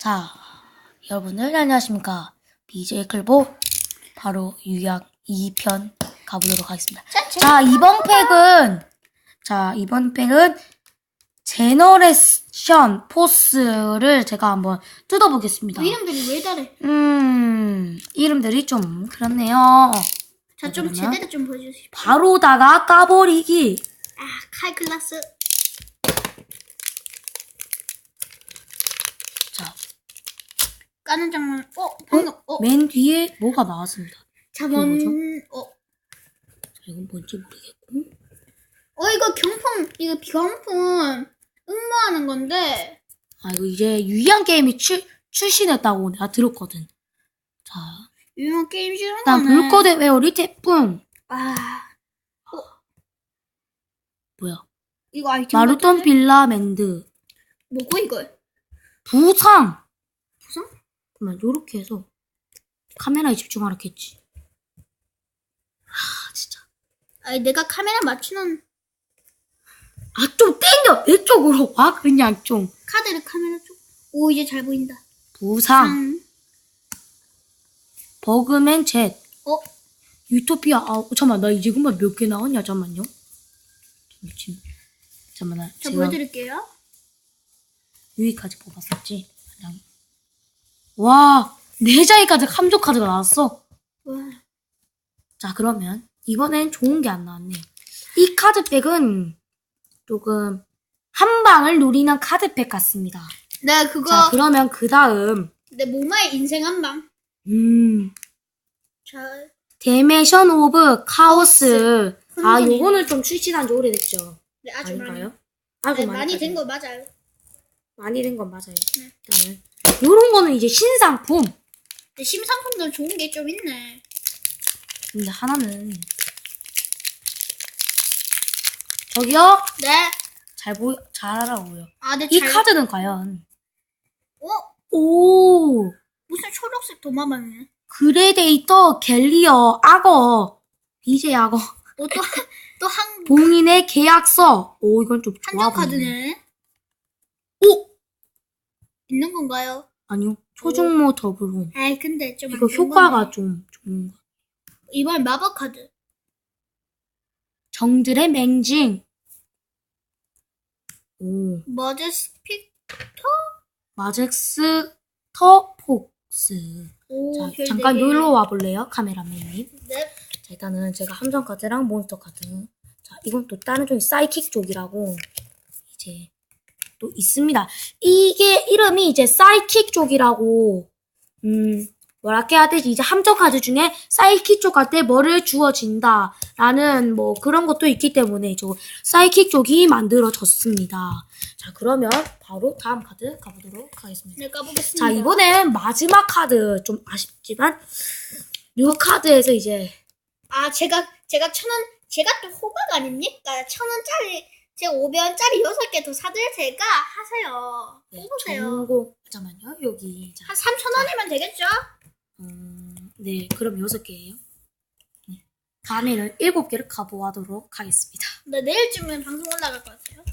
자, 여러분들 안녕하십니까. BJ 클보 바로 유약 2편 가보도록 하겠습니다. 자, 이번 팩은 자, 이번 팩은 제너레이션 포스를 제가 한번 뜯어보겠습니다. 그 이름들이 왜 다래? 음, 이름들이 좀 그렇네요. 자, 좀 그러면? 제대로 좀 보여주십시오. 바로다가 까버리기. 아, 칼 클라스. 까는 장면. 어, 방금. 어, 맨 뒤에 뭐가 나왔습니다. 이거 어, 자, 이건 뭔지 모르겠고. 어, 이거 경품, 이거 경품 응모하는 건데. 아, 이거 이제 유희한 게임이 출, 출신했다고 내가 들었거든. 자, 유명한 게임 중 일단 하나는. 불꽃의 외오리 태풍. 아, 뭐야? 이거 아이템. 마루톤? 빌라맨드. 뭐고, 이거? 부상? 그러면 요렇게 해서 카메라에 집중하라 했지. 아, 진짜. 아니, 내가 카메라 맞추는 아, 좀 땡겨! 내 쪽으로 와, 그냥 좀. 카드를 카메라 쪽. 오, 이제 잘 보인다. 부상. 상. 버그맨 젯. 어, 유토피아. 아, 잠깐만, 나 이제 금방 몇개 나왔냐? 잠깐만요. 미친. 잠깐만, 나 자, 제가 보여드릴게요. 여기까지 뽑았었지. 한 장. 와, 네 장이까지 함정 카드가 나왔어. 와, 자, 그러면 이번엔 좋은 게 안 나왔네. 이 카드팩은 조금 한 방을 노리는 카드팩 같습니다. 네, 그거. 자, 그러면 그 다음, 내 모마의 인생 한 방. 음, 자, 데메션 오브 카오스. 아, 흥분이네. 요거는 좀 출시한 지 오래됐죠. 네, 아주 많이. 아닌가요? 아주 네, 많이, 많이 된. 거 맞아요. 많이 된 건 맞아요. 네. 일단은 요런 거는 이제 신상품. 근데 심상품도 좋은 게 좀 있네. 근데 하나는 저기요 네. 잘 보여 잘 알아보여. 아, 네, 이 잘. 카드는 과연 어? 오 무슨 초록색 도마뱀이네. 그레데이터 갤리어 악어 BJ 악어 어, 또, 또 한, 봉인의 계약서. 오 이건 좀 좋아 한정 보이네. 카드네. 오 있는 건가요? 아니요 초중모 더블홈. 아이, 근데 좀. 이거 안 좋은 효과가 거네. 좀 좋은 거. 이번 마법 카드. 정들의 맹징. 오 머드스픽. 마젝스 터폭스. 오, 자, 별 잠깐 네 개. 여기로 와볼래요? 카메라맨님. 네. 자, 일단은 제가 함정 카드랑 몬스터 카드. 자, 이건 또 다른 쪽이 사이킥 쪽이라고 이제 또 있습니다. 이게 이름이 이제 사이킥 쪽이라고 음 뭐라 해야 되지? 이제 함정 카드 중에 사이킥 쪽한테 뭐를 주어진다 라는 뭐 그런 것도 있기 때문에 저 사이킥 쪽이 만들어졌습니다. 자, 그러면 바로 다음 카드 가보도록 하겠습니다. 네, 까보겠습니다. 자, 이번엔 마지막 카드 좀 아쉽지만 이 카드에서 이제 아, 제가, 제가 천 원, 제가 또 호박 아닙니까? 천 원짜리, 제가 500원짜리 6개 더 사들 테니까 하세요. 네, 뽑으세요. 전고 잠깐만요. 여기 자, 한 3천 원이면 되겠죠? 음, 네, 그럼 여섯 개예요. 네. 다음에는 일곱 개를 가보하도록 하겠습니다. 네, 내일쯤은 방송 올라갈 것 같아요.